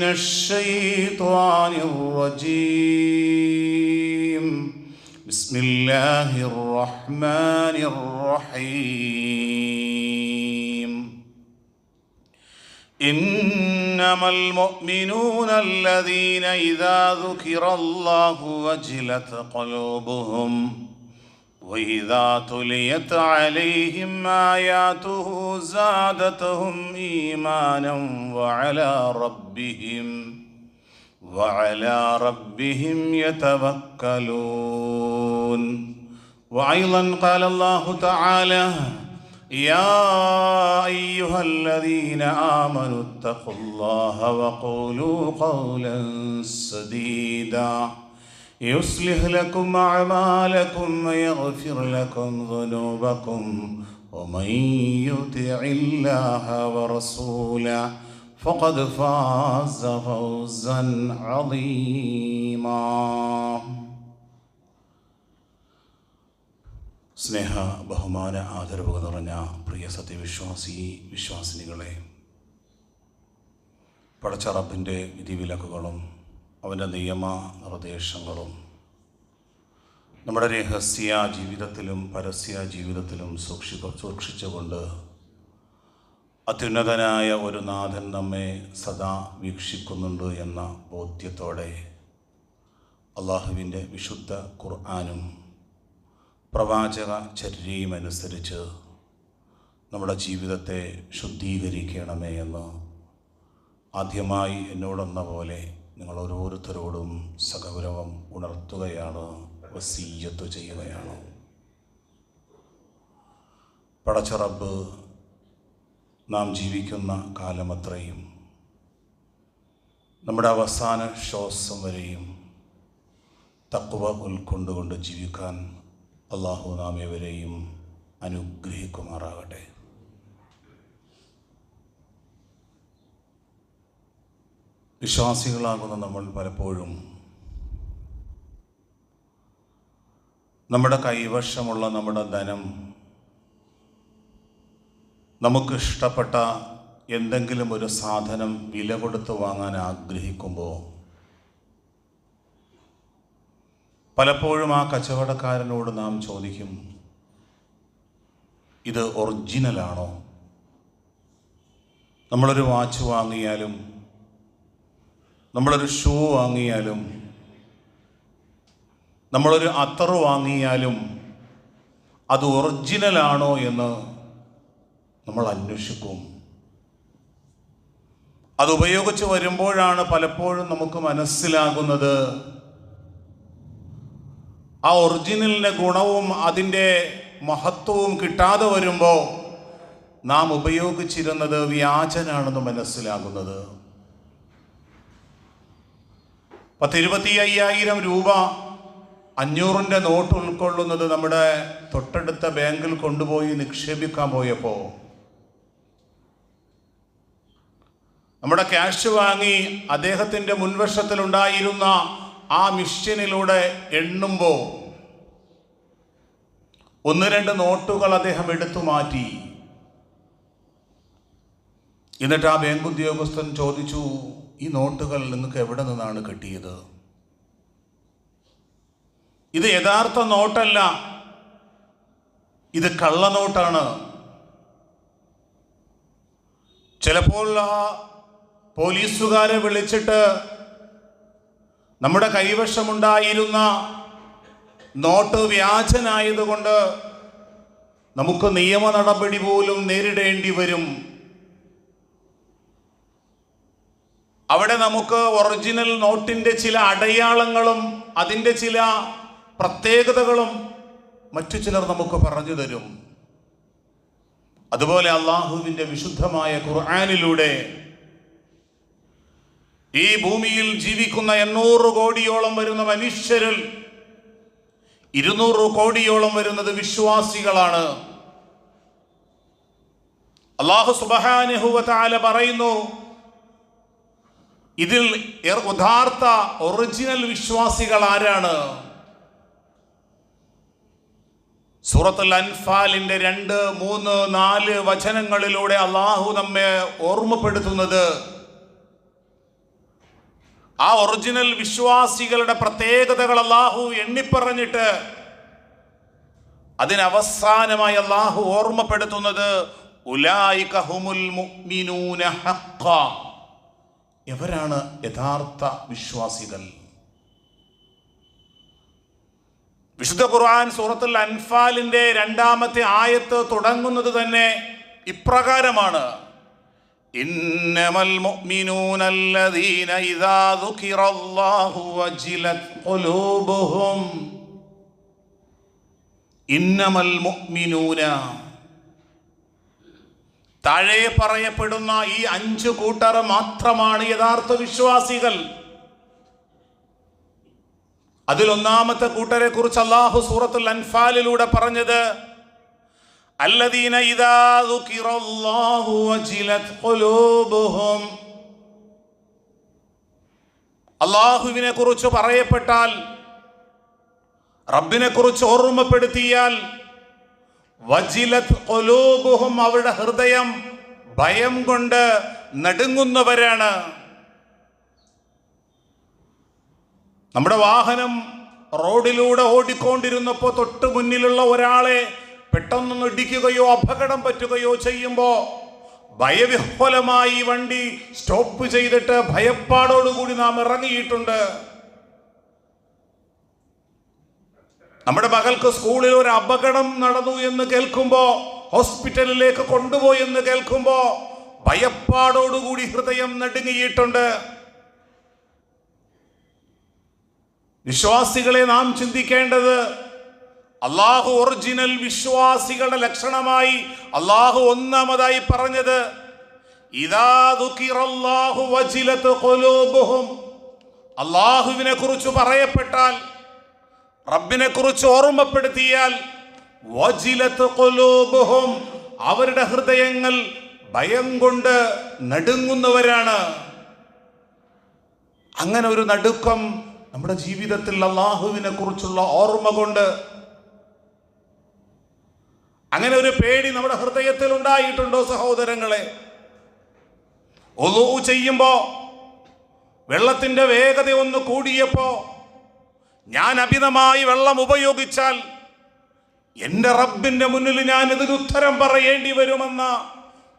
من الشيطان الرجيم. بسم الله الرحمن الرحيم. إنما المؤمنون الذين إذا ذكر الله وجلت قلوبهم وإذا تليت عليهم آياته زادتهم إيمانا وعلى ربهم وعلى ربهم يتوكلون. وأيضا قال الله تعالى يا أيها الذين آمنوا اتقوا الله وقولوا قولا سديدا. يصلح لكم اعمالكم ويغفر لكم ذنوبكم ومن يطع الله ورسوله فقد فاز فوزا عظيما സ്നേഹ ബഹുമാന ആദരവ് നിറഞ്ഞ പ്രിയ സത്യവിശ്വാസി വിശ്വാസിനികളെ പടച്ചറബിൻ്റെ വിധിവിലക്കുകളും അവന്റെ നിയമ നിർദ്ദേശങ്ങളും നമ്മുടെ രഹസ്യ ജീവിതത്തിലും പരസ്യ ജീവിതത്തിലും സൂക്ഷി സൂക്ഷിച്ചുകൊണ്ട് അത്യുന്നതനായ ഒരു നാഥൻ നമ്മെ സദാ വീക്ഷിക്കുന്നുണ്ട് എന്ന ബോധ്യത്തോടെ അള്ളാഹുവിന്റെ വിശുദ്ധ ഖുർആാനും പ്രവാചക ചര്യയും അനുസരിച്ച് നമ്മുടെ ജീവിതത്തെ ശുദ്ധീകരിക്കണമേ എന്ന് ആദ്യമായി എന്നോടെന്ന പോലെ നിങ്ങൾ ഓരോരുത്തരോടും സഗൗരവം ഉണർത്തുകയാണ് വസീയത്ത് ചെയ്യുകയാണ്. പടച്ചറബ് നാം ജീവിക്കുന്ന കാലമത്രയും നമ്മുടെ അവസാന ശ്വാസം വരെയും തക്കുവ ഉൾക്കൊണ്ടുകൊണ്ട് ജീവിക്കാൻ അള്ളാഹു നാം ഇവരെയും അനുഗ്രഹിക്കുമാറാകട്ടെ. വിശ്വാസികളാകുന്ന നമ്മൾ പലപ്പോഴും. നമ്മുടെ കൈവശമുള്ള നമ്മുടെ ധനം നമുക്ക് ഇഷ്ടപ്പെട്ട എന്തെങ്കിലും ഒരു സാധനം വില കൊടുത്ത് വാങ്ങാൻ ആഗ്രഹിക്കുമ്പോൾ പലപ്പോഴും ആ കച്ചവടക്കാരനോട് നാം ചോദിക്കും ഇത് ഒറിജിനലാണോ? നമ്മളൊരു വാച്ച് വാങ്ങിയാലും നമ്മളൊരു ഷൂ വാങ്ങിയാലും നമ്മളൊരു അത്തറ് വാങ്ങിയാലും അത് ഒറിജിനലാണോ എന്ന് നമ്മൾ അന്വേഷിക്കും. അത് ഉപയോഗിച്ച് വരുമ്പോഴാണ് പലപ്പോഴും നമുക്ക് മനസ്സിലാകുന്നത് ആ ഒറിജിനലിന്റെ ഗുണവും അതിന്റെ മഹത്വവും കിട്ടാതെ വരുമ്പോൾ നാം ഉപയോഗിച്ചിരുന്നത് വ്യാജനാണെന്ന് മനസ്സിലാകുന്നത്. പത്തിരുപത്തി അയ്യായിരം രൂപ അഞ്ഞൂറിന്റെ നോട്ട് ഉൾക്കൊള്ളുന്നത് നമ്മുടെ തൊട്ടടുത്ത ബാങ്കിൽ കൊണ്ടുപോയി നിക്ഷേപിക്കാൻ പോയപ്പോൾ നമ്മുടെ ക്യാഷ് വാങ്ങി അദ്ദേഹത്തിന്റെ മുൻവശത്തിലുണ്ടായിരുന്ന ആ മിഷ്യനിലൂടെ എണ്ണുമ്പോൾ ഒന്ന് രണ്ട് നോട്ടുകൾ അദ്ദേഹം എടുത്തു മാറ്റി. എന്നിട്ട് ആ ബാങ്ക് ഉദ്യോഗസ്ഥൻ ചോദിച്ചു ഈ നോട്ടുകൾ നിങ്ങൾക്ക് എവിടെ നിന്നാണ് കിട്ടിയത്? ഇത് യഥാർത്ഥ നോട്ടല്ല. ഇത് കള്ളനോട്ടാണ് ചിലപ്പോൾ ആ പോലീസുകാരെ വിളിച്ചിട്ട് നമ്മുടെ കൈവശമുണ്ടായിരുന്ന നോട്ട് വ്യാജനായതുകൊണ്ട് നമുക്ക് നിയമ നടപടി പോലും നേരിടേണ്ടി വരും. അവിടെ നമുക്ക് ഒറിജിനൽ നോട്ടിന്റെ ചില അടയാളങ്ങളും അതിന്റെ ചില പ്രത്യേകതകളും മറ്റു ചിലർ നമുക്ക് പറഞ്ഞു തരും. അതുപോലെ അള്ളാഹുവിന്റെ വിശുദ്ധമായ ഖുർആാനിലൂടെ ഈ ഭൂമിയിൽ ജീവിക്കുന്ന എണ്ണൂറ് കോടിയോളം വരുന്ന മനുഷ്യരിൽ ഇരുന്നൂറ് കോടിയോളം വരുന്നത് വിശ്വാസികളാണ്. അള്ളാഹു സുബഹാനുഹുവല പറയുന്നു ഇതിൽ യഥാർത്ഥ ഒറിജിനൽ വിശ്വാസികൾ ആരാണ് സൂറത്തുൽ അൻഫാലിന്റെ രണ്ട് മൂന്ന് നാല് വചനങ്ങളിലൂടെ അള്ളാഹു നമ്മെ ഓർമ്മപ്പെടുത്തുന്നത് ആ ഒറിജിനൽ വിശ്വാസികളുടെ പ്രത്യേകതകൾ അള്ളാഹു എണ്ണിപ്പറഞ്ഞിട്ട് അതിനവസാനമായി അള്ളാഹു ഓർമ്മപ്പെടുത്തുന്നത് ഉലായിക മുഅ്മിനൂന ഹഖ്ഖ. ഇവരാണ് യഥാർത്ഥ വിശ്വാസികൾ? വിശുദ്ധ ഖുർആൻ സൂറത്തുൽ അൻഫാലിന്റെ രണ്ടാമത്തെ ആയത്ത് തുടങ്ങുന്നത് തന്നെ ഇപ്രകാരമാണ്. ഇന്നമൽ മുഅ്മിനൂന ഇദാ ഖുലൂബുഹും. മുഅ്മിനൂന താഴെ പറയപ്പെടുന്ന ഈ അഞ്ചു കൂട്ടർ മാത്രമാണ് യഥാർത്ഥ വിശ്വാസികൾ. അതിൽ ഒന്നാമത്തെ കൂട്ടരെ കുറിച്ച് അള്ളാഹു സൂറത്തുൽ അൻഫാലിലൂടെ പറഞ്ഞത് അള്ളാഹുവിനെ കുറിച്ച് പറയപ്പെട്ടാൽ റബ്ബിനെ കുറിച്ച് ഓർമ്മപ്പെടുത്തിയാൽ വജിലത് ഒലോബുഹും അവരുടെ ഹൃദയം ഭയം കൊണ്ട് നടുങ്ങുന്നവരാണ്. നമ്മുടെ വാഹനം റോഡിലൂടെ ഓടിക്കൊണ്ടിരുന്നപ്പോൾ തൊട്ട് മുന്നിലുള്ള ഒരാളെ പെട്ടെന്ന് ഇടിക്കുകയോ അപകടം പറ്റുകയോ ചെയ്യുമ്പോൾ ഭയവിഹ്വലമായി വണ്ടി സ്റ്റോപ്പ് ചെയ്തിട്ട് ഭയപ്പാടോടുകൂടി നാം ഇറങ്ങിയിട്ടുണ്ട്. നമ്മുടെ മകൾക്ക് സ്കൂളിൽ ഒരു അപകടം നടന്നു എന്ന് കേൾക്കുമ്പോൾ ഹോസ്പിറ്റലിലേക്ക് കൊണ്ടുപോയി എന്ന് കേൾക്കുമ്പോ ഭയപ്പാടോടുകൂടി ഹൃദയം നടുങ്ങിയിട്ടുണ്ട്. വിശ്വാസികളെ നാം ചിന്തിക്കേണ്ടത് അള്ളാഹു ഒറിജിനൽ വിശ്വാസികളുടെ ലക്ഷണമായി അള്ളാഹു ഒന്നാമതായി പറഞ്ഞത് അള്ളാഹുവിനെ കുറിച്ച് പറയപ്പെട്ടാൽ റബ്ബിനെ കുറിച്ച് ഓർമ്മപ്പെടുത്തിയാൽ അവരുടെ ഹൃദയങ്ങൾ ഭയം കൊണ്ട് നടുങ്ങുന്നവരാണ്. അങ്ങനെ ഒരു നടുക്കം നമ്മുടെ ജീവിതത്തിൽ അള്ളാഹുവിനെ കുറിച്ചുള്ള ഓർമ്മ കൊണ്ട് അങ്ങനെ ഒരു പേടി നമ്മുടെ ഹൃദയത്തിൽ ഉണ്ടായിട്ടുണ്ടോ സഹോദരങ്ങളെ? ഒതു ചെയ്യുമ്പോൾ വെള്ളത്തിന്റെ വേഗത ഒന്ന് കൂടിയപ്പോ ഞാൻ അമിതമായി വെള്ളം ഉപയോഗിച്ചാൽ എന്റെ റബ്ബിന്റെ മുന്നിൽ ഞാൻ ഇതിന് ഉത്തരം പറയേണ്ടി വരുമെന്ന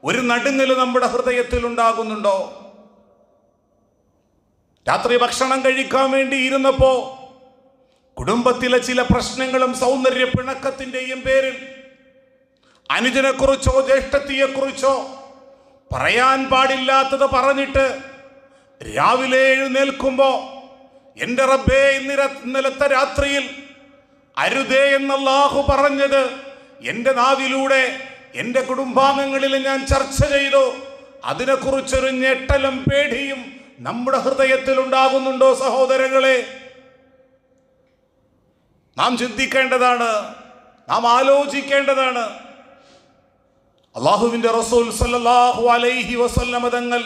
ഒരു നടുങ്ങൽ നമ്മുടെ ഹൃദയത്തിൽ ഉണ്ടാകുന്നുണ്ടോ? രാത്രി ഭക്ഷണം കഴിക്കാൻ വേണ്ടി ഇരുന്നപ്പോ കുടുംബത്തിലെ ചില പ്രശ്നങ്ങളും സൗന്ദര്യ പിണക്കത്തിന്റെയും പേരിൽ അനുജനെക്കുറിച്ചോ ജ്യേഷ്ഠത്തിയെക്കുറിച്ചോ പറയാൻ പാടില്ലാത്തത് പറഞ്ഞിട്ട് രാവിലെ എഴുന്നേൽക്കുമ്പോ എന്റെ റബ്ബേ ഇന്നിര ഇന്നലത്തെ രാത്രിയിൽ അരുതേ എന്നല്ലാഹു പറഞ്ഞത് എന്റെ നാവിലൂടെ എന്റെ കുടുംബാംഗങ്ങളിൽ ഞാൻ ചർച്ച ചെയ്തു. അതിനെക്കുറിച്ചൊരു ഞെട്ടലും പേടിയും നമ്മുടെ ഹൃദയത്തിൽ ഉണ്ടാകുന്നുണ്ടോ സഹോദരങ്ങളെ? നാം ചിന്തിക്കേണ്ടതാണ് നാം ആലോചിക്കേണ്ടതാണ്. അള്ളാഹുവിന്റെ റസൂൽ സല്ലാഹു അലൈഹി വസല്ലമ തങ്ങൾ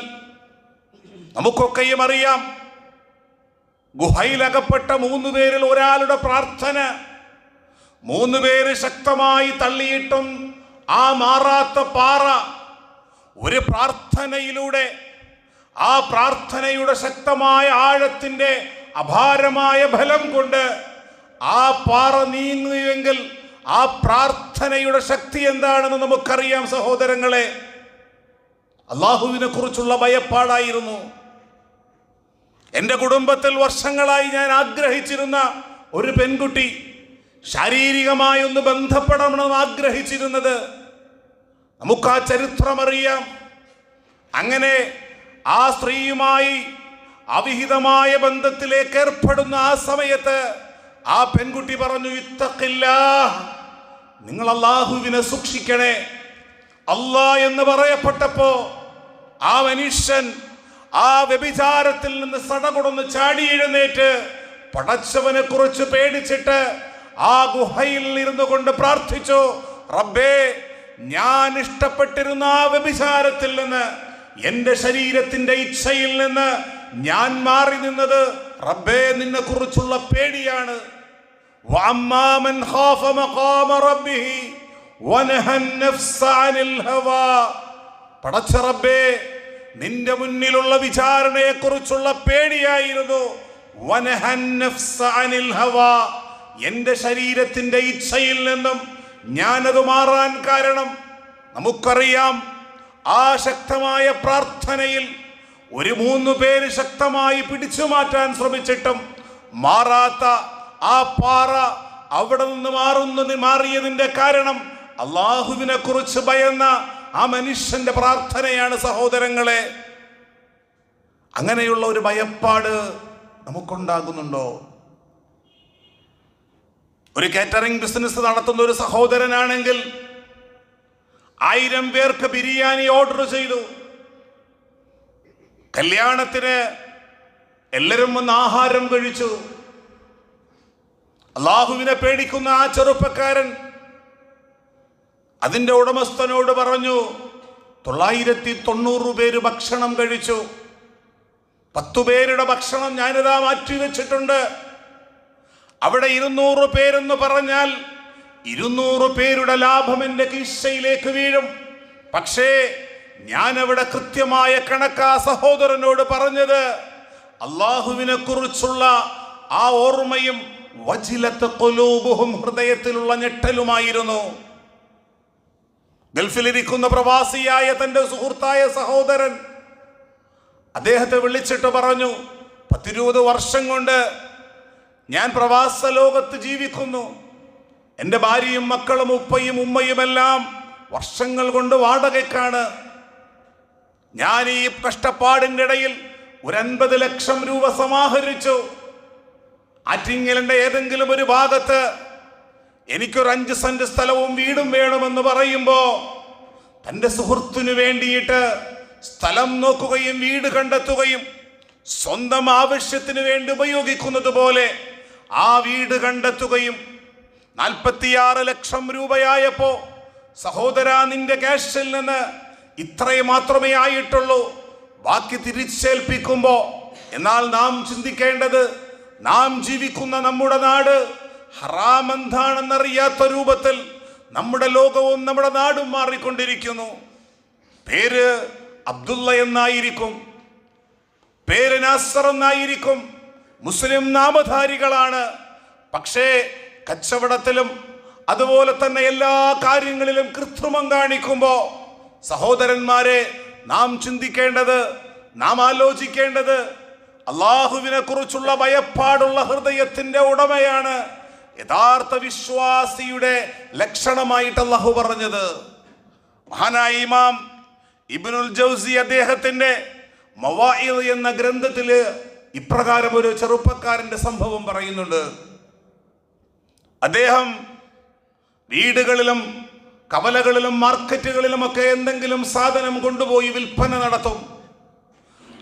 നമുക്കൊക്കെയും അറിയാം ഗുഹയിലകപ്പെട്ട മൂന്ന് പേരിൽ ഒരാളുടെ പ്രാർത്ഥന. മൂന്ന് പേര് ശക്തമായി തള്ളിയിട്ടും ആ മാറാത്ത പാറ ഒരു പ്രാർത്ഥനയിലൂടെ ആ പ്രാർത്ഥനയുടെ ശക്തമായ ആഴത്തിന്റെ അപാരമായ ഫലം കൊണ്ട് ആ പാറ നീങ്ങുമെങ്കിൽ ആ പ്രാർത്ഥനയുടെ ശക്തി എന്താണെന്ന് നമുക്കറിയാം സഹോദരങ്ങളെ. അള്ളാഹുവിനെ കുറിച്ചുള്ള ഭയപ്പാടായിരുന്നു. എന്റെ കുടുംബത്തിൽ വർഷങ്ങളായി ഞാൻ ആഗ്രഹിച്ചിരുന്ന ഒരു പെൺകുട്ടി ശാരീരികമായി ഒന്ന് ബന്ധപ്പെടണമെന്ന് ആഗ്രഹിച്ചിരുന്നത് നമുക്ക് ആ ചരിത്രമറിയാം അങ്ങനെ ആ സ്ത്രീയുമായി അവിഹിതമായ ബന്ധത്തിലേക്ക് ഏർപ്പെടുന്ന ആ സമയത്ത് ആ പെൺകുട്ടി പറഞ്ഞു ഇത്തക്കില്ല നിങ്ങൾ അള്ളാഹുവിനെ സൂക്ഷിക്കണേ. അല്ലാ എന്ന് പറയപ്പെട്ടപ്പോ ആ മനുഷ്യൻ ആ വ്യഭിചാരത്തിൽ നിന്ന് സടകുടന്ന് ചാടി എഴുന്നേറ്റ് പടച്ചവനെ കുറിച്ച് പേടിച്ചിട്ട് ആ ഗുഹയിൽ ഇരുന്നു കൊണ്ട് പ്രാർത്ഥിച്ചു റബ്ബേ ഞാൻ ഇഷ്ടപ്പെട്ടിരുന്ന ആ വ്യഭിചാരത്തിൽ നിന്ന് എന്റെ ശരീരത്തിന്റെ ഇച്ഛയിൽ നിന്ന് ഞാൻ മാറി നിന്നത് റബ്ബേ നിന്നെ കുറിച്ചുള്ള പേടിയാണ്. പടച്ച റബ്ബേ നിന്റെ മുന്നിലുള്ള വിചാരണയെക്കുറിച്ചുള്ള പേടിയായിരുന്നു. എന്റെ ശരീരത്തിന്റെ ഇച്ഛയിൽ നിന്നും ഞാനത് മാറാൻ കാരണം നമുക്കറിയാം ആ ശക്തമായ പ്രാർത്ഥനയിൽ ഒരു മൂന്ന് പേര് ശക്തമായി പിടിച്ചു മാറ്റാൻ ശ്രമിച്ചിട്ടും മാറാത്ത ആ പാറ അവിടെ നിന്ന് മാറുന്നതിന് മാറിയതിന്റെ കാരണം അള്ളാഹുവിനെ കുറിച്ച് ഭയന്ന ആ മനുഷ്യന്റെ പ്രാർത്ഥനയാണ് സഹോദരങ്ങളെ. അങ്ങനെയുള്ള ഒരു ഭയപ്പാട് നമുക്കുണ്ടാകുന്നുണ്ടോ? ഒരു കാറ്ററിംഗ് ബിസിനസ് നടത്തുന്ന ഒരു സഹോദരനാണെങ്കിൽ ആയിരം പേർക്ക് ബിരിയാണി ഓർഡർ ചെയ്തു. കല്യാണത്തിന് എല്ലാവരും വന്ന് ആഹാരം കഴിച്ചു. അള്ളാഹുവിനെ പേടിക്കുന്ന ആ ചെറുപ്പക്കാരൻ അതിന്റെ ഉടമസ്ഥനോട് പറഞ്ഞു തൊള്ളായിരത്തി തൊണ്ണൂറ് പേര് ഭക്ഷണം കഴിച്ചു. പത്തു പേരുടെ ഭക്ഷണം ഞാനിതാ മാറ്റി വെച്ചിട്ടുണ്ട് അവിടെ ഇരുന്നൂറ് പേരെന്ന് പറഞ്ഞാൽ ഇരുന്നൂറ് പേരുടെ ലാഭം എന്റെ കീശയിലേക്ക് വീഴും. പക്ഷേ ഞാനവിടെ കൃത്യമായ കണക്കാ സഹോദരനോട് പറഞ്ഞത് അള്ളാഹുവിനെ കുറിച്ചുള്ള ആ ഓർമ്മയും വജിലത്ത് കൊലൂബുഹും ഹൃദയത്തിലുള്ള ഞെട്ടലുമായിരുന്നു. ഗൾഫിലിരിക്കുന്ന പ്രവാസിയായ തന്റെ സുഹൃത്തായ സഹോദരൻ അദ്ദേഹത്തെ വിളിച്ചിട്ട് പറഞ്ഞു പത്തിരുപത് വർഷം കൊണ്ട് ഞാൻ പ്രവാസ ലോകത്ത് ജീവിക്കുന്നു. എന്റെ ഭാര്യയും മക്കളും ഉപ്പയും ഉമ്മയുമെല്ലാം വർഷങ്ങൾ കൊണ്ട് വാടകയ്ക്കാണ്. ഞാൻ ഈ കഷ്ടപ്പാടിന്റെ ഇടയിൽ ഒരു അൻപത് ലക്ഷം രൂപ സമാഹരിച്ചു. ആറ്റിങ്ങലിന്റെ ഏതെങ്കിലും ഒരു ഭാഗത്ത് എനിക്കൊരു അഞ്ച് സെന്റ് സ്ഥലവും വീടും വേണമെന്ന് പറയുമ്പോൾ തന്റെ സുഹൃത്തിനു വേണ്ടിയിട്ട് സ്ഥലം നോക്കുകയും വീട് കണ്ടെത്തുകയും സ്വന്തം ആവശ്യത്തിന് വേണ്ടി ഉപയോഗിക്കുന്നത് പോലെ ആ വീട് കണ്ടെത്തുകയും നാൽപ്പത്തിയാറ് ലക്ഷം രൂപയായപ്പോ സഹോദര നിന്റെ ക്യാഷിൽ നിന്ന് ഇത്രയും മാത്രമേ ആയിട്ടുള്ളൂ. ബാക്കി തിരിച്ചേൽപ്പിക്കുമ്പോ എന്നാൽ നാം ചിന്തിക്കേണ്ടത് നാം ജീവിക്കുന്ന നമ്മുടെ നാട് ഹറാം എന്താണെന്നറിയാത്ത രൂപത്തിൽ നമ്മുടെ ലോകവും നമ്മുടെ നാടും മാറിക്കൊണ്ടിരിക്കുന്നു. പേര് അബ്ദുള്ള എന്നായിരിക്കും. പേര് നാസർ എന്നായിരിക്കും. മുസ്ലിം നാമധാരികളാണ്. പക്ഷേ കച്ചവടത്തിലും അതുപോലെ തന്നെ എല്ലാ കാര്യങ്ങളിലും കൃത്രിമം കാണിക്കുമ്പോൾ സഹോദരന്മാരെ നാം ചിന്തിക്കേണ്ടത് നാം ആലോചിക്കേണ്ടത് അള്ളാഹുവിനെ കുറിച്ചുള്ള ഭയപ്പാടുള്ള ഹൃദയത്തിന്റെ ഉടമയാണ് യഥാർത്ഥ വിശ്വാസിയുടെ ലക്ഷണമായിട്ട് അള്ളാഹു പറഞ്ഞത്. മഹാനായ ഇമാം ഇബിനുൽ ജൗസി അദ്ദേഹത്തിന്റെ മവായിൽ എന്ന ഗ്രന്ഥത്തിൽ ഇപ്രകാരം ഒരു ചെറുപ്പക്കാരന്റെ സംഭവം പറയുന്നുണ്ട്. അദ്ദേഹം വീടുകളിലും കവലകളിലും മാർക്കറ്റുകളിലുമൊക്കെ എന്തെങ്കിലും സാധനം കൊണ്ടുപോയി വിൽപ്പന നടത്തും.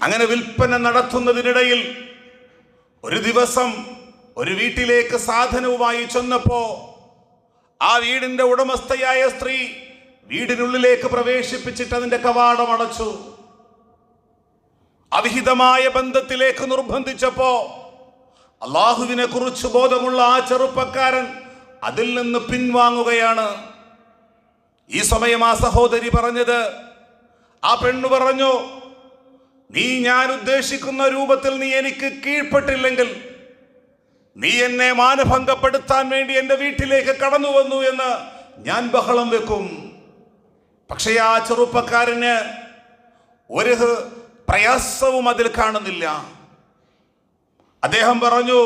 അങ്ങനെ വിൽപ്പന നടത്തുന്നതിനിടയിൽ ഒരു ദിവസം ഒരു വീട്ടിലേക്ക് സാധനവുമായി ചെന്നപ്പോ ആ വീടിന്റെ ഉടമസ്ഥയായ സ്ത്രീ വീടിനുള്ളിലേക്ക് പ്രവേശിപ്പിച്ചിട്ട് അതിന്റെ കവാടം അടച്ചു. അവിഹിതമായ ബന്ധത്തിലേക്ക് നിർബന്ധിച്ചപ്പോ അള്ളാഹുവിനെ കുറിച്ച് ബോധമുള്ള ആ ചെറുപ്പക്കാരൻ അതിൽ നിന്ന് പിൻവാങ്ങുകയാണ്. ഈ സമയം ആ സഹോദരി പറഞ്ഞത് ആ പെണ്ണു പറഞ്ഞു നീ ഞാൻ ഉദ്ദേശിക്കുന്ന രൂപത്തിൽ നീ എനിക്ക് കീഴ്പ്പെട്ടില്ലെങ്കിൽ നീ എന്നെ മാനഭംഗപ്പെടുത്താൻ വേണ്ടി എന്റെ വീട്ടിലേക്ക് കടന്നു വന്നു എന്ന് ഞാൻ ബഹളം വെക്കും. പക്ഷേ ആ ചെറുപ്പക്കാരന് ഒരു പ്രയാസവും അതിൽ കാണുന്നില്ല. അദ്ദേഹം പറഞ്ഞു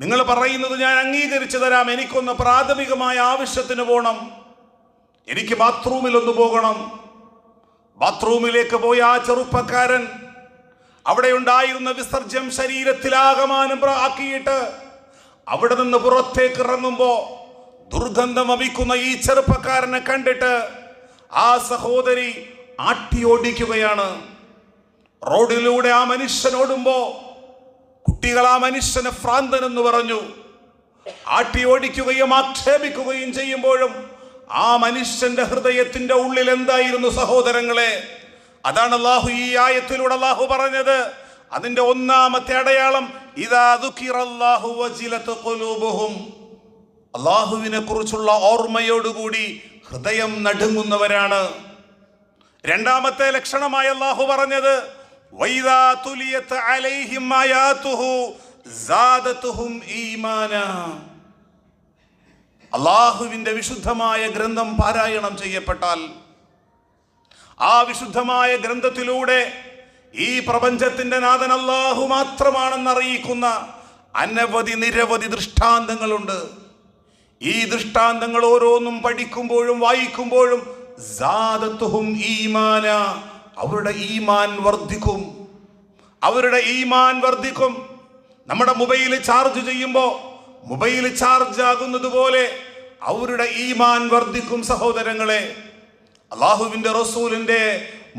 നിങ്ങൾ പറയുന്നത് ഞാൻ അംഗീകരിച്ചു തരാം. എനിക്കൊന്ന് പ്രാഥമികമായ ആവശ്യത്തിന് പോകണം എനിക്ക് ബാത്റൂമിൽ ഒന്ന് പോകണം. ബാത്റൂമിലേക്ക് പോയ ആ ചെറുപ്പക്കാരൻ അവിടെ ഉണ്ടായിരുന്ന വിസർജ്യം ശരീരത്തിലാകമാനം ആക്കിയിട്ട് അവിടെ നിന്ന് പുറത്തേക്ക് ഇറങ്ങുമ്പോ ദുർഗന്ധം വമിക്കുന്ന ഈ ചെറുപ്പക്കാരനെ കണ്ടിട്ട് ആ സഹോദരി ആട്ടി ഓടിക്കുകയാണ്. റോഡിലൂടെ ആ മനുഷ്യൻ ഓടുമ്പോ കുട്ടികൾ ആ മനുഷ്യനെ ഭ്രാന്തൻ എന്ന് പറഞ്ഞു. ആട്ടി ഓടിക്കുകയും ആക്ഷേപിക്കുകയും ചെയ്യുമ്പോഴും ആ മനുഷ്യന്റെ ഹൃദയത്തിന്റെ ഉള്ളിൽ എന്തായിരുന്നു സഹോദരങ്ങളെ? അതാണ് അള്ളാഹു ഈ ആയത്തിലൂടെ അള്ളാഹു പറഞ്ഞത്. അതിന്റെ ഒന്നാമത്തെ അടയാളം അള്ളാഹുവിനെ കുറിച്ചുള്ള ഓർമ്മയോടുകൂടി ഹൃദയം നടുങ്ങുന്നവരാണ്. രണ്ടാമത്തെ ലക്ഷണമായി അള്ളാഹു പറഞ്ഞത് അള്ളാഹുവിന്റെ വിശുദ്ധമായ ഗ്രന്ഥം പാരായണം ചെയ്യപ്പെട്ടാൽ ആ വിശുദ്ധമായ ഗ്രന്ഥത്തിലൂടെ ഈ പ്രപഞ്ചത്തിന്റെ നാഥൻ അള്ളാഹു മാത്രമാണെന്ന് അറിയിക്കുന്ന അനവധി നിരവധി ദൃഷ്ടാന്തങ്ങളുണ്ട്. ഈ ദൃഷ്ടാന്തങ്ങൾ ഓരോന്നും പഠിക്കുമ്പോഴും വായിക്കുമ്പോഴും അവരുടെ ഈമാൻ വർദ്ധിക്കും. അവരുടെ ഈമാൻ വർദ്ധിക്കും. നമ്മുടെ മൊബൈൽ ചാർജ് ചെയ്യുമ്പോൾ മൊബൈൽ ചാർജ് ആകുന്നത് പോലെ അവരുടെ ഈമാൻ വർദ്ധിക്കും സഹോദരങ്ങളെ. അള്ളാഹുവിന്റെ റസൂലിന്റെ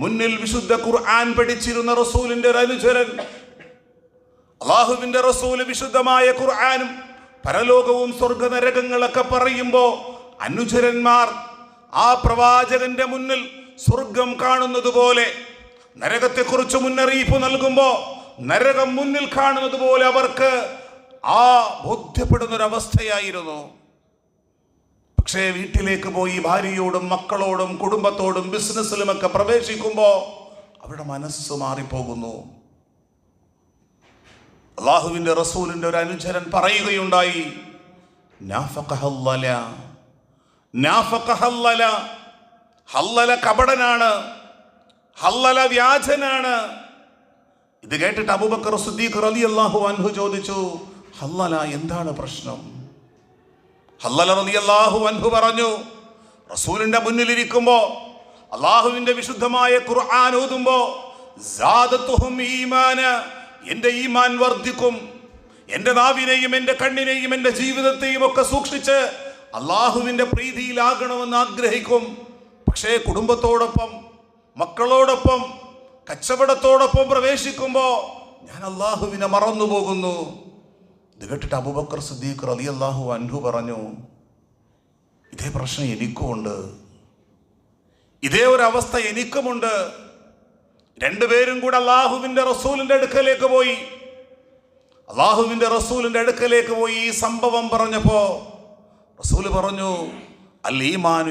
മുന്നിൽ വിശുദ്ധ ഖുർആൻ പഠിച്ചിരുന്ന റസൂലിന്റെ ഒരു അനുചരൻ. അള്ളാഹുവിന്റെ റസൂൽ വിശുദ്ധമായ ഖുർആാനും പരലോകവും സ്വർഗനരകങ്ങളൊക്കെ പറയുമ്പോൾ അനുചരന്മാർ ആ പ്രവാചകന്റെ മുന്നിൽ സ്വർഗം കാണുന്നത് പോലെ നരകത്തെക്കുറിച്ച് മുന്നറിയിപ്പ് നൽകുമ്പോൾ നരകം മുന്നിൽ കാണുന്നത് പോലെ അവർക്ക് ആ ബോധ്യപ്പെടുന്നൊരവസ്ഥയായിരുന്നു. പക്ഷേ വീട്ടിലേക്ക് പോയി ഭാര്യയോടും മക്കളോടും കുടുംബത്തോടും ബിസിനസ്സിലുമൊക്കെ പ്രവേശിക്കുമ്പോൾ അവരുടെ മനസ്സ് മാറിപ്പോകുന്നു അള്ളാഹുവിന്റെ റസൂലിന്റെ ഒരു അനുചരൻ പറയുകയുണ്ടായി ഹല്ലല. കപടനാണ് ഹല്ലല വ്യാജനാണ് ഇത് കേട്ടിട്ട് അബൂബക്കർ സുദ്ദീഖ് റളിയല്ലാഹു അൻഹു ചോദിച്ചു ഹല്ലല എന്താണ് പ്രശ്നം ഹല്ലല അൻഹു പറഞ്ഞു റസൂലിന്റെ മുന്നിലിരിക്കുമ്പോ അള്ളാഹുവിന്റെ വിശുദ്ധമായ ഖുർആൻ ഓതുമ്പോൾ എന്റെ ഈമാൻ വർദ്ധിക്കും. എന്റെ നാവിനെയും എന്റെ കണ്ണിനെയും എന്റെ ജീവിതത്തെയും ഒക്കെ സൂക്ഷിച്ച് അള്ളാഹുവിന്റെ പ്രീതിയിലാകണമെന്ന് ആഗ്രഹിക്കും. പക്ഷേ കുടുംബത്തോടൊപ്പം മക്കളോടൊപ്പം കച്ചവടത്തോടൊപ്പം പ്രവേശിക്കുമ്പോ ഞാൻ അള്ളാഹുവിനെ മറന്നു പോകുന്നു ഇത് കേട്ടിട്ട് അബൂബക്കർ സിദ്ദീഖ് റലി അള്ളാഹു അൻഹു പറഞ്ഞു ഇതേ പ്രശ്നം എനിക്കുമുണ്ട്. ഇതേ ഒരു അവസ്ഥ എനിക്കുമുണ്ട്. രണ്ടുപേരും കൂടെ അള്ളാഹുവിന്റെ റസൂലിന്റെ അടുക്കലേക്ക് പോയി. അള്ളാഹുവിന്റെ റസൂലിന്റെ അടുക്കലേക്ക് പോയി ഈ സംഭവം പറഞ്ഞപ്പോൾ റസൂൽ പറഞ്ഞു അൽ ഈമാനു.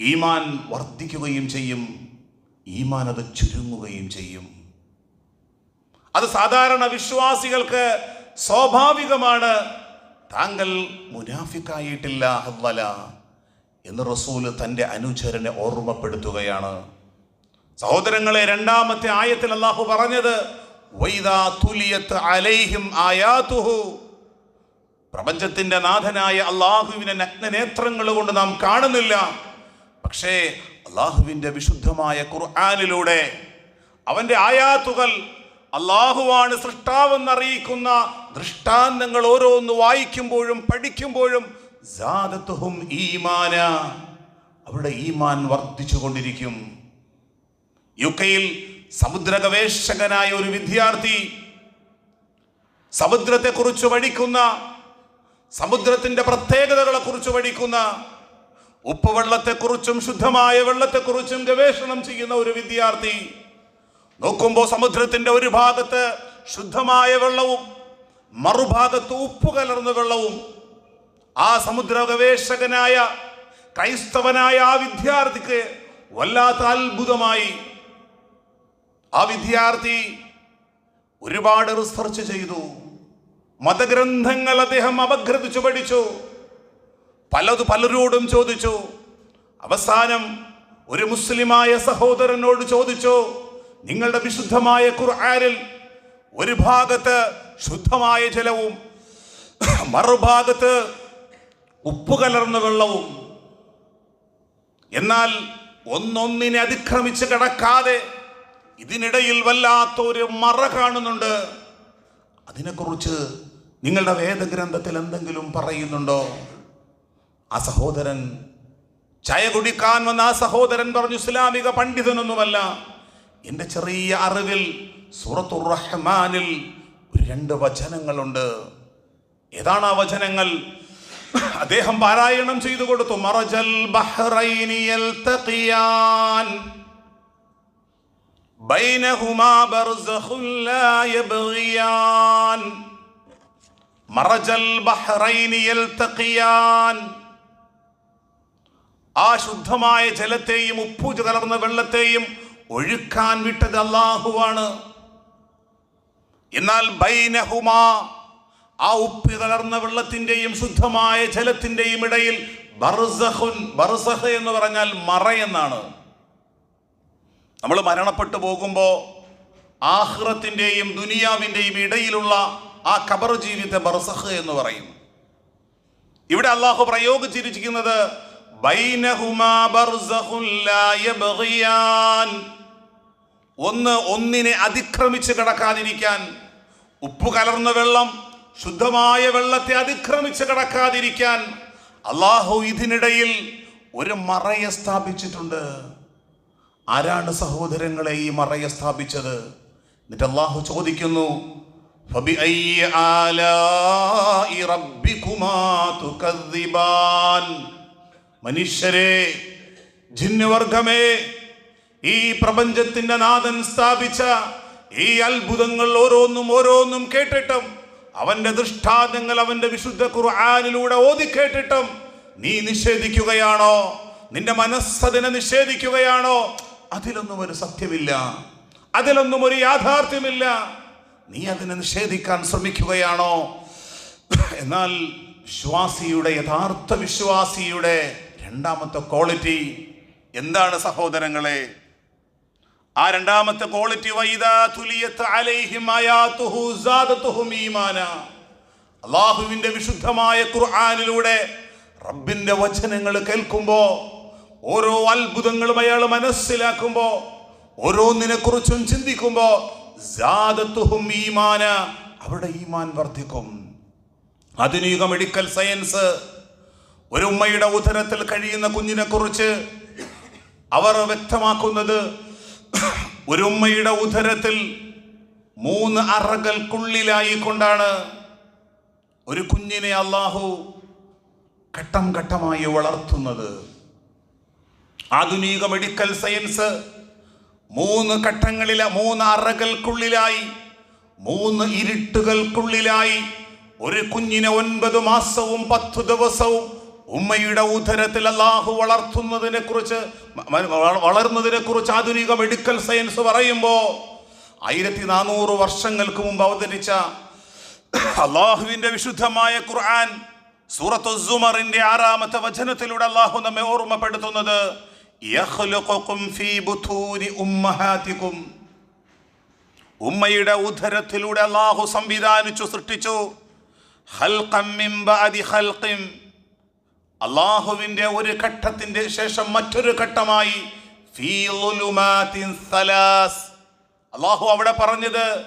ഈമാൻ വർദ്ധിക്കുകയും ചെയ്യും ഈമാൻ അത് ചുരുങ്ങുകയും ചെയ്യും. അത് സാധാരണ വിശ്വാസികൾക്ക് സ്വാഭാവികമാണ്. താങ്കൾ മുനാഫിക്കായിട്ടില്ല ഹവ്വല എന്ന് റസൂൽ തന്റെ അനുചരനെ ഓർമ്മപ്പെടുത്തുകയാണ്. സഹോദരങ്ങളെ രണ്ടാമത്തെ ആയത്തിൽ അള്ളാഹു പറഞ്ഞത് അലൈഹിം പ്രപഞ്ചത്തിന്റെ നാഥനായ അള്ളാഹുവിനെ നഗ്നനേത്രങ്ങൾ കൊണ്ട് നാം കാണുന്നില്ല. പക്ഷേ അള്ളാഹുവിന്റെ വിശുദ്ധമായ ഖുർആാനിലൂടെ അവന്റെ ആയാത്തുകൾ അള്ളാഹുവാണ് സൃഷ്ടാവെന്നറിയിക്കുന്ന ദൃഷ്ടാന്തങ്ങൾ ഓരോന്ന് വായിക്കുമ്പോഴും പഠിക്കുമ്പോഴും ഈമാന. അവരുടെ ഈമാൻ വർദ്ധിച്ചു കൊണ്ടിരിക്കും യു കെയിൽ സമുദ്ര ഗവേഷകനായ ഒരു വിദ്യാർത്ഥി സമുദ്രത്തെക്കുറിച്ച് പഠിക്കുന്ന സമുദ്രത്തിന്റെ പ്രത്യേകതകളെ കുറിച്ച് പഠിക്കുന്ന ഉപ്പുവെള്ളത്തെക്കുറിച്ചും ശുദ്ധമായ വെള്ളത്തെക്കുറിച്ചും ഗവേഷണം ചെയ്യുന്ന ഒരു വിദ്യാർത്ഥി നോക്കുമ്പോൾ സമുദ്രത്തിന്റെ ഒരു ഭാഗത്ത് ശുദ്ധമായ വെള്ളവും മറുഭാഗത്ത് ഉപ്പ് കലർന്ന വെള്ളവും ആ സമുദ്ര ഗവേഷകനായ ക്രൈസ്തവനായ ആ വിദ്യാർത്ഥിക്ക് വല്ലാത്ത അത്ഭുതമായി. ആ വിദ്യാർത്ഥി ഒരുപാട് റിസർച്ച് ചെയ്തു. മതഗ്രന്ഥങ്ങൾ അദ്ദേഹം അപഗ്രഥിച്ചു പഠിച്ചു. പലത് പലരോടും ചോദിച്ചു. അവസാനം ഒരു മുസ്ലിമായ സഹോദരനോട് ചോദിച്ചു. നിങ്ങളുടെ വിശുദ്ധമായ ഖുർആനിൽ ഒരു ഭാഗത്ത് ശുദ്ധമായ ജലവും മറുഭാഗത്ത് ഉപ്പ് കലർന്ന വെള്ളവും. എന്നാൽ ഒന്നൊന്നിനെ അതിക്രമിച്ച് കിടക്കാതെ ഇതിനിടയിൽ വല്ലാത്ത ഒരു മറ കാണുന്നുണ്ട്. അതിനെക്കുറിച്ച് നിങ്ങളുടെ വേദഗ്രന്ഥത്തിൽ എന്തെങ്കിലും പറയുന്നുണ്ടോ? ആ സഹോദരൻ ചായ കുടിക്കാൻ വന്ന ആ സഹോദരൻ പറഞ്ഞു ഇസ്ലാമിക പണ്ഡിതനൊന്നുമല്ല. എന്റെ ചെറിയ അറിവിൽ സൂറത്തു റഹ്മാനിൽ ഒരു രണ്ട് വചനങ്ങളുണ്ട്. ഏതാണ് ആ വചനങ്ങൾ? അദ്ദേഹം പാരായണം ചെയ്തു കൊടുത്തു മറജൽ തഖിയാൻ ബൈനഹുമാ യബ്ഗിയാൻ തഖിയാൻ ആ ശുദ്ധമായ ജലത്തെയും ഉപ്പു കലർന്ന വെള്ളത്തെയും ഒഴുക്കാൻ വിട്ടത് അള്ളാഹുവാണ് എന്നാൽ ബൈനഹുമാ ആ ഉപ്പി കലർന്ന വെള്ളത്തിന്റെയും ശുദ്ധമായ ജലത്തിന്റെയും ഇടയിൽ ബർസഖുൻ ബർസഖ് എന്ന് പറഞ്ഞാൽ മറ എന്നാണ്. നമ്മൾ മരണപ്പെട്ടു പോകുമ്പോൾ ആഹ്റത്തിന്റെയും ദുനിയാവിന്റെയും ഇടയിലുള്ള ആ ഖബർ ജീവിത ബർസഹ് എന്ന് പറയും. ഇവിടെ അള്ളാഹു പ്രയോഗിച്ചിരിക്കുന്നത് ഒന്ന് ഒന്നിനെ അതിക്രമിച്ച് കിടക്കാതിരിക്കാൻ ഉപ്പ് കലർന്ന വെള്ളം ശുദ്ധമായ വെള്ളത്തെ അതിക്രമിച്ച് കിടക്കാതിരിക്കാൻ അള്ളാഹു ഇതിനിടയിൽ ഒരു മറയെ സ്ഥാപിച്ചിട്ടുണ്ട്. ആരാണ് സഹോദരങ്ങളെ ഈ മറയെ സ്ഥാപിച്ചത്? എന്നിട്ട് അള്ളാഹു ചോദിക്കുന്നു ഫബി ആലാഇ റബ്ബികുമാ തുകദ്ദിബാൻ?" മനുഷ്യരെ ജിന്നുവർഗമേ ഈ പ്രപഞ്ചത്തിന്റെ നാഥൻ സ്ഥാപിച്ച ഈ അത്ഭുതങ്ങൾ ഓരോന്നും ഓരോന്നും കേട്ടിട്ടും അവന്റെ ദൃഷ്ടാന്തങ്ങൾ അവന്റെ വിശുദ്ധ ഖുർആാനിലൂടെ ഓതി കേട്ടിട്ടും നീ നിഷേധിക്കുകയാണോ? നിന്റെ മനസ്സതിനെ നിഷേധിക്കുകയാണോ? അതിലൊന്നും ഒരു സത്യമില്ല. അതിലൊന്നും ഒരു യാഥാർത്ഥ്യമില്ല. നീ അതിനെ നിഷേധിക്കാൻ ശ്രമിക്കുകയാണോ? എന്നാൽ വിശ്വാസിയുടെ യഥാർത്ഥ വിശ്വാസിയുടെ രണ്ടാമത്തെ ക്വാളിറ്റി എന്താണ് സഹോദരങ്ങളെ? ആ രണ്ടാമത്തെ ക്വാളിറ്റി അള്ളാഹുവിന്റെ വിശുദ്ധമായ ഖുർആാനിലൂടെ റബ്ബിന്റെ വചനങ്ങൾ കേൾക്കുമ്പോ ഓരോ അത്ഭുതങ്ങളും അയാൾ മനസ്സിലാക്കുമ്പോ ഓരോന്നിനെ കുറിച്ചും ചിന്തിക്കുമ്പോ ഈമാന അവരുടെ ഈമാൻ വർദ്ധിക്കും. ആധുനിക മെഡിക്കൽ സയൻസ് ഒരു ഉമ്മയുടെ ഉദരത്തിൽ കഴിയുന്ന കുഞ്ഞിനെ കുറിച്ച് അവർ വ്യക്തമാക്കുന്നത് ഒരു ഉമ്മയുടെ ഉദരത്തിൽ മൂന്ന് അറകൾക്കുള്ളിലായി കൊണ്ടാണ് ഒരു കുഞ്ഞിനെ അള്ളാഹു ഘട്ടം ഘട്ടമായി വളർത്തുന്നത്. ആധുനിക മെഡിക്കൽ സയൻസ് മൂന്ന് ഘട്ടങ്ങളിലെ മൂന്ന് അറകൾക്കുള്ളിലായി മൂന്ന് ഇരുട്ടുകൾക്കുള്ളിലായി ഒരു കുഞ്ഞിനെ ഒൻപത് മാസവും പത്തു ദിവസവും ഉമ്മയുടെ ഉദരത്തിൽ അള്ളാഹു വളർത്തുന്നതിനെ കുറിച്ച് വളർന്നതിനെ കുറിച്ച് ആധുനിക മെഡിക്കൽ സയൻസ് പറയുമ്പോൾ ആയിരത്തി നാനൂറ് വർഷങ്ങൾക്ക് മുമ്പ് അവതരിച്ച അള്ളാഹുവിന്റെ വിശുദ്ധമായ ഖുർആൻ സൂറത്തു സുമറിന്റെ ആറാമത്തെ വചനത്തിലൂടെ അള്ളാഹു നമ്മെ ഓർമ്മപ്പെടുത്തുന്നത് ഉമ്മയുടെ ഉദരത്തിലൂടെ അള്ളാഹു സംവിധാനിച്ചു സൃഷ്ടിച്ചു. ഖൽഖം. അള്ളാഹുവിന്റെ ഒരു ഘട്ടത്തിന്റെ ശേഷം മറ്റൊരു ഘട്ടമായി അള്ളാഹു അവിടെ പറഞ്ഞത്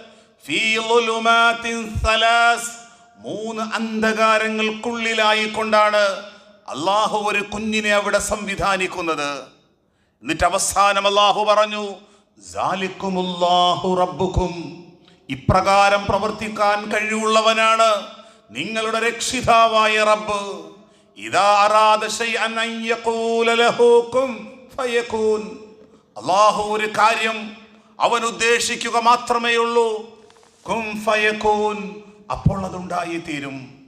മൂന്ന് അന്ധകാരങ്ങൾക്കുള്ളിലായി കൊണ്ടാണ് അള്ളാഹു ഒരു കുഞ്ഞിനെ അവിടെ സംവിധാനിക്കുന്നത്. എന്നിട്ട് അവസാനം അള്ളാഹു പറഞ്ഞു "സാലിക്കുമുല്ലാഹു റബ്ബുക്കും ഇപ്രകാരം പ്രവർത്തിക്കാൻ കഴിവുള്ളവനാണ് നിങ്ങളുടെ രക്ഷിതാവായ റബ്ബ്. അള്ളാഹു ഒരു കാര്യം അവൻ ഉദ്ദേശിക്കുക മാത്രമേ ഉള്ളൂ. കും അപ്പോൾ അതുണ്ടായി തീരും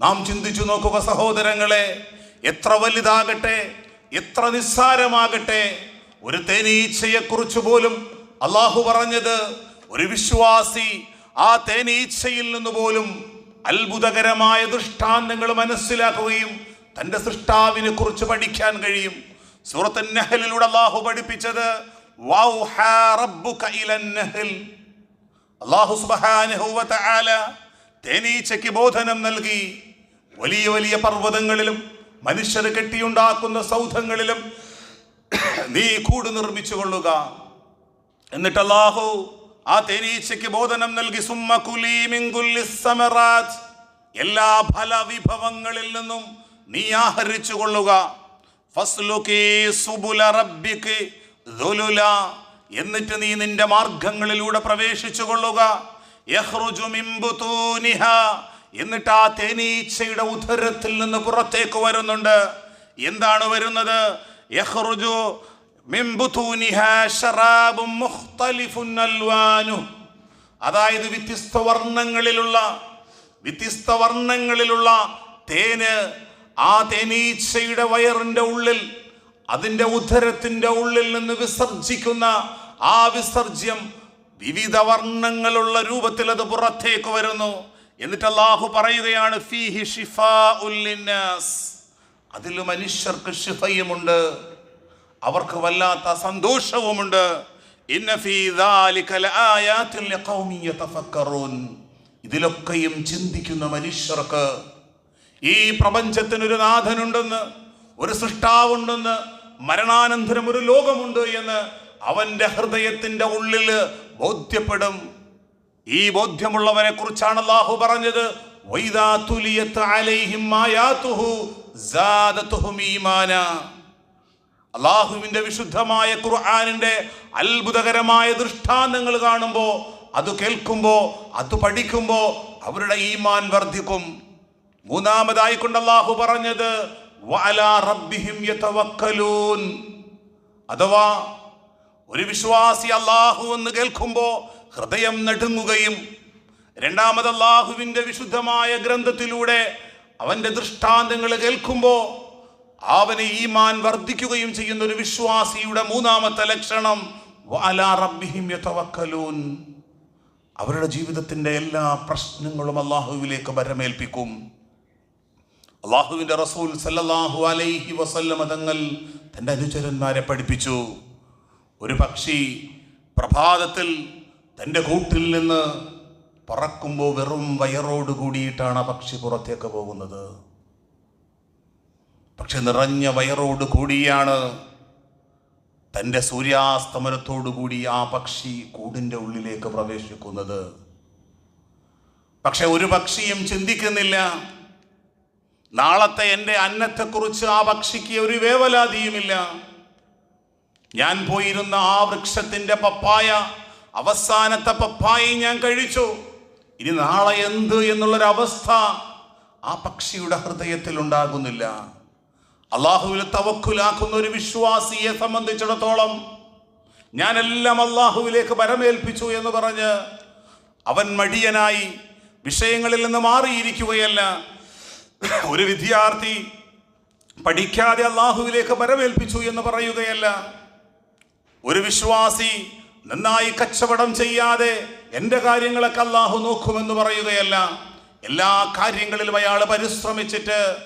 നാം ചിന്തിച്ചു നോക്കുക സഹോദരങ്ങളെ എത്ര വലുതാകട്ടെ എത്ര നിസ്സാരമാകട്ടെ ഒരു തേനീച്ചയെക്കുറിച്ച് പോലും അള്ളാഹു പറഞ്ഞത് ഒരു വിശ്വാസി ആ തേനീച്ചയിൽ നിന്ന് പോലും അത്ഭുതകരമായ ദൃഷ്ടാന്തങ്ങൾ മനസ്സിലാക്കുകയും തന്റെ സൃഷ്ടാവിനെ കുറിച്ച് പഠിക്കാൻ കഴിയും. സൂറത്ത് നഹലിലൂടെ അള്ളാഹു പഠിപ്പിച്ചത് അള്ളാഹു തേനീച്ചയ്ക്ക് ബോധനം നൽകി. വലിയ വലിയ പർവതങ്ങളിലും മനുഷ്യർ കെട്ടിയുണ്ടാക്കുന്ന സൗധങ്ങളിലും നീ കൂട് നിർമ്മിച്ചു കൊള്ളുക. എന്നിട്ട് അള്ളാഹു ആ തേനീച്ചയ്ക്ക് ബോധനം നൽകി സുമ്മ കുലീ മിൻ കുല്ലി സമറാത്ത്. എല്ലാ ഫലവിഭവങ്ങളിൽ നിന്നും നീ ആഹരിച്ചു കൊള്ളുക. എന്നിട്ട് നീ നിന്റെ മാർഗങ്ങളിലൂടെ പ്രവേശിച്ചു കൊള്ളുക. എന്നിട്ട് ആ തേനീച്ചയുടെ ഉദരത്തിൽ നിന്ന് പുറത്തേക്ക് വരുന്നുണ്ട്. എന്താണ് വരുന്നത്? അതായത് വ്യത്യസ്ത വർണങ്ങളിലുള്ള വ്യത്യസ്ത വർണങ്ങളിലുള്ള തേന് ആ തേനീച്ചയുടെ വയറിന്റെ ഉള്ളിൽ അതിന്റെ ഉദ്ധരത്തിന്റെ ഉള്ളിൽ നിന്ന് വിസർജിക്കുന്ന ആ വിസർജ്യം വിവിധ വർണങ്ങളുള്ള രൂപത്തിൽ അത് പുറത്തേക്ക് വരുന്നു എന്നിട്ട് അള്ളാഹു പറയുകയാണ് ഫീഹി ഷിഫാഉൽ ലിന്നാസ്. അതിൽ മനുഷ്യർക്ക് ഷിഫയുമുണ്ട് അവർക്ക് വല്ലാത്ത സന്തോഷവുമുണ്ട്. ഇതിലൊക്കെയും ചിന്തിക്കുന്ന മനുഷ്യർക്ക് ഈ പ്രപഞ്ചത്തിനൊരു നാഥനുണ്ടെന്ന് ഒരു സൃഷ്ടാവുണ്ടെന്ന് മരണാനന്തരം ഒരു ലോകമുണ്ട് എന്ന് അവന്റെ ഹൃദയത്തിന്റെ ഉള്ളിൽ ബോധ്യപ്പെടും ഈ ബോധ്യമുള്ളവനെ കുറിച്ചാണ് അള്ളാഹു പറഞ്ഞത്. അള്ളാഹുവിന്റെ വിശുദ്ധമായ ഖുർആാനിന്റെ അത്ഭുതകരമായ ദൃഷ്ടാന്തങ്ങൾ കാണുമ്പോൾ അത് കേൾക്കുമ്പോൾ അത് പഠിക്കുമ്പോൾ അവരുടെ ഈമാൻ വർദ്ധിക്കും മൂന്നാമതായി കൊണ്ട് അള്ളാഹു പറഞ്ഞത്. അഥവാ ഒരു വിശ്വാസി അള്ളാഹു എന്ന് കേൾക്കുമ്പോൾ ഹൃദയം നടുങ്ങുകയും രണ്ടാമത് അള്ളാഹുവിന്റെ വിശുദ്ധമായ ഗ്രന്ഥത്തിലൂടെ അവന്റെ ദൃഷ്ടാന്തങ്ങൾ കേൾക്കുമ്പോൾ അവന് ഈമാൻ വർദ്ധിക്കുകയും ചെയ്യുന്ന ഒരു വിശ്വാസിയുടെ മൂന്നാമത്തെ ലക്ഷണം. അവരുടെ ജീവിതത്തിന്റെ എല്ലാ പ്രശ്നങ്ങളും അള്ളാഹുവിലേക്ക് ബരമേൽപ്പിക്കും അള്ളാഹുവിന്റെ റസൂൽ സല്ലല്ലാഹു അലൈഹി വസല്ലമ തങ്ങൾ തന്റെ അനുചരന്മാരെ പഠിപ്പിച്ചു. ഒരു പക്ഷി പ്രഭാതത്തിൽ തന്റെ കൂട്ടിൽ നിന്ന് പറക്കുമ്പോൾ വെറും വയറോട് കൂടിയിട്ടാണ് ആ പക്ഷി പുറത്തേക്ക് പോകുന്നത്. പക്ഷെ നിറഞ്ഞ വയറോട് കൂടിയാണ് തന്റെ സൂര്യാസ്തമനത്തോടു കൂടി ആ പക്ഷി കൂടിന്റെ ഉള്ളിലേക്ക് പ്രവേശിക്കുന്നത്. പക്ഷെ ഒരു പക്ഷിയും ചിന്തിക്കുന്നില്ല. നാളത്തെ എന്റെ അന്നത്തെക്കുറിച്ച് ആ പക്ഷിക്ക് ഒരു വേവലാതിയുമില്ല. ഞാൻ പോയിരുന്ന ആ വൃക്ഷത്തിന്റെ പപ്പായ അവസാനത്തെ പപ്പായ ഞാൻ കഴിച്ചു. ഇനി നാളെ എന്ത് എന്നുള്ളൊരവസ്ഥ ആ പക്ഷിയുടെ ഹൃദയത്തിൽ ഉണ്ടാകുന്നില്ല അള്ളാഹുവിൽ തവക്കുലാക്കുന്ന ഒരു വിശ്വാസിയെ സംബന്ധിച്ചിടത്തോളം ഞാനെല്ലാം അള്ളാഹുവിലേക്ക് പരമേൽപ്പിച്ചു എന്ന് പറഞ്ഞ് അവൻ മടിയനായി വിഷയങ്ങളിൽ നിന്ന് മാറിയിരിക്കുകയല്ല. ഒരു വിദ്യാർത്ഥി പഠിക്കാതെ അള്ളാഹുവിലേക്ക് വരവേൽപ്പിച്ചു എന്ന് പറയുകയല്ല. ഒരു വിശ്വാസി നന്നായി കച്ചവടം ചെയ്യാതെ എന്റെ കാര്യങ്ങളൊക്കെ അള്ളാഹു നോക്കുമെന്ന് പറയുകയല്ല. എല്ലാ കാര്യങ്ങളിലും അയാൾ പരിശ്രമിച്ചിട്ട്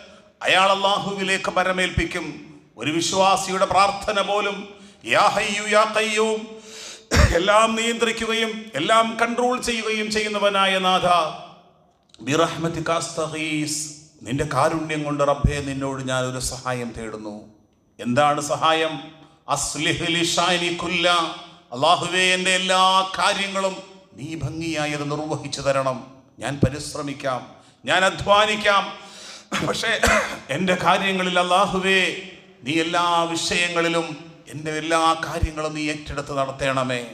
അയാൾ അള്ളാഹുവിലേക്ക് പരമേൽപ്പിക്കും ഒരു വിശ്വാസിയുടെ പ്രാർത്ഥന പോലും യാ ഹയ്യു യാ എല്ലാം നിയന്ത്രിക്കുകയും എല്ലാം കൺട്രോൾ ചെയ്യുകയും ചെയ്യുന്നവനായ നാഥ. നിന്റെ കാരുണ്യം കൊണ്ട് റബ്ബേ നിന്നോട് ഞാൻ ഒരു സഹായം തേടുന്നു. എന്താണ് സഹായം. അള്ളാഹുവേ എന്റെ എല്ലാ കാര്യങ്ങളും നീ ഭംഗിയായി അത് നിർവഹിച്ചു തരണം. ഞാൻ പരിശ്രമിക്കാം ഞാൻ അധ്വാനിക്കാം. പക്ഷേ എന്റെ കാര്യങ്ങളിൽ അള്ളാഹുവേ നീ എല്ലാ വിഷയങ്ങളിലും എന്റെ എല്ലാ കാര്യങ്ങളും നീ ഏറ്റെടുത്ത് നടത്തണമേ.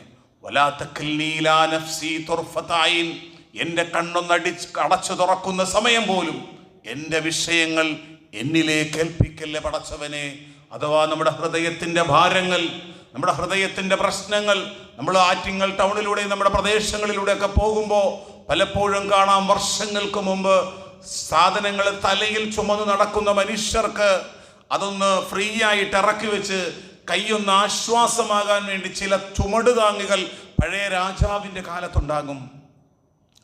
വലാത്തക്കൽനീലാ നഫ്സി തുർഫത്തായിൻ എന്റെ കണ്ണൊന്നടിച്ച് അടച്ചു തുറക്കുന്ന സമയം പോലും എന്റെ വിഷയങ്ങൾ എന്നിലേക്ക് ഏൽപ്പിക്കല്ലേ പടച്ചവനെ? അഥവാ നമ്മുടെ ഹൃദയത്തിന്റെ ഭാരങ്ങൾ നമ്മുടെ ഹൃദയത്തിന്റെ പ്രശ്നങ്ങൾ നമ്മൾ ആറ്റിങ്ങൾ ടൗണിലൂടെ നമ്മുടെ പ്രദേശങ്ങളിലൂടെയൊക്കെ പോകുമ്പോൾ പലപ്പോഴും കാണാം വർഷങ്ങൾക്ക് മുമ്പ് സാധനങ്ങൾ തലയിൽ ചുമന്ന് നടക്കുന്ന മനുഷ്യർക്ക് അതൊന്ന് ഫ്രീ ആയിട്ട് ഇറക്കി വെച്ച് കൈയൊന്ന് ആശ്വാസമാകാൻ വേണ്ടി ചില ചുമട് താങ്ങികൾ പഴയ രാജാവിന്റെ കാലത്തുണ്ടാകും.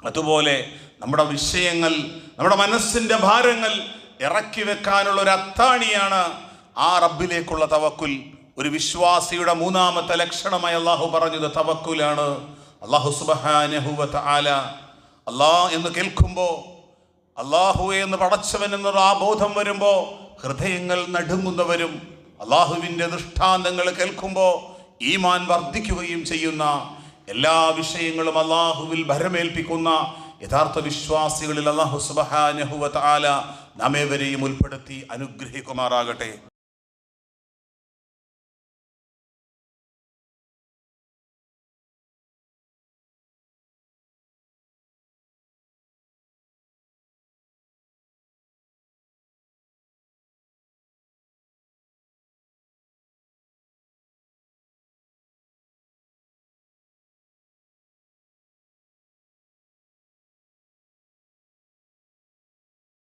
അതുപോലെ നമ്മുടെ വിഷയങ്ങൾ നമ്മുടെ മനസ്സിന്റെ ഭാരങ്ങൾ ഇറക്കി വെക്കാനുള്ള ഒരു അത്താണിയാണ് ആ റബ്ബിലേക്കുള്ള തവക്കുൽ. ഒരു വിശ്വാസിയുടെ മൂന്നാമത്തെ ലക്ഷണമായി അള്ളാഹു പറഞ്ഞത് തവക്കുലാണ്. അള്ളാഹു സുബഹാനഹുവത്ത് ആല അള്ളാ എന്ന് കേൾക്കുമ്പോൾ അള്ളാഹു എന്ന് പടച്ചവൻ എന്നൊരു ആ ബോധം വരുമ്പോൾ ഹൃദയങ്ങൾ നടുങ്ങുന്നവരും അള്ളാഹുവിന്റെ ദൃഷ്ടാന്തങ്ങൾ കേൾക്കുമ്പോൾ ഈമാൻ വർദ്ധിക്കുകയും ചെയ്യുന്ന എല്ലാ വിഷയങ്ങളും അള്ളാഹുവിൽ ഭരമേൽപ്പിക്കുന്ന യഥാർത്ഥ വിശ്വാസികളിൽ അള്ളാഹു സുബഹാനഹുവ താല നമ്മേവരെയും ഉൾപ്പെടുത്തി അനുഗ്രഹിക്കുമാറാകട്ടെ.